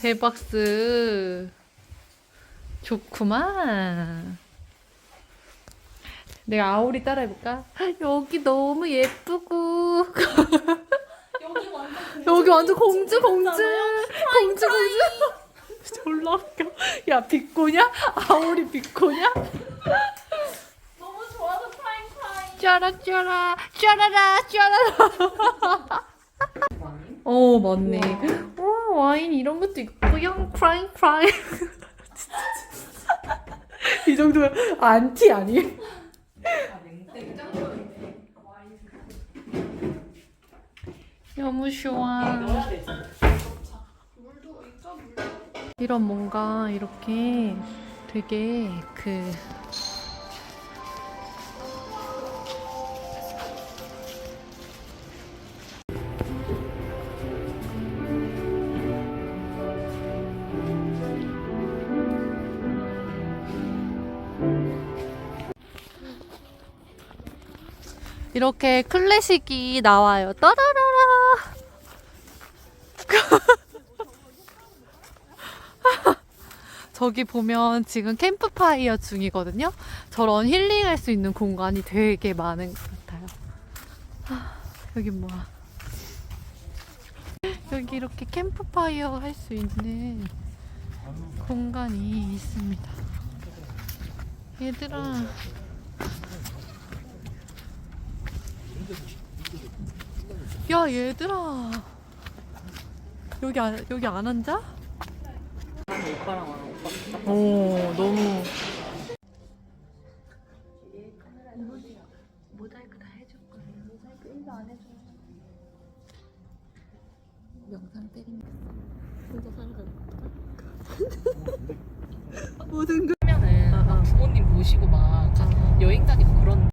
대박스. 좋구만. 내가 아오리 따라해볼까? 여기 너무 예쁘고. 여기 완전 여기 완전 공주, 공주. 공주, 공주. 졸라 웃겨. 야, 비꼬냐? 아오리 비꼬냐? 너무 좋아서 프라임 프라임. 짜라, 짜라, 짜라라, 짜라라. 어, 맞네. 와, 와인 이런 것도 있고요. 크라잉, 크라잉. 이 정도면 안티 아니에요? 너무 좋아. 이런 뭔가 이렇게 되게 그 이렇게 클래식이 나와요. 따라라라. 저기 보면 지금 캠프파이어 중이거든요. 저런 힐링할 수 있는 공간이 되게 많은 것 같아요. 아, 여기 뭐야? 여기 이렇게 캠프파이어 할 수 있는 공간이 있습니다. 얘들아. 야, 얘들아. 여기 안, 여기 안 앉아? 오빠랑 와라 오빠. 오, 너무. 모자이크 다 해줄 거예요. 모자이크 1도 안 해줘. 영상 때리면. 혼자 살아갈 모든 거. 하면은 막 부모님 모시고 막 가- 여행 다니고 그런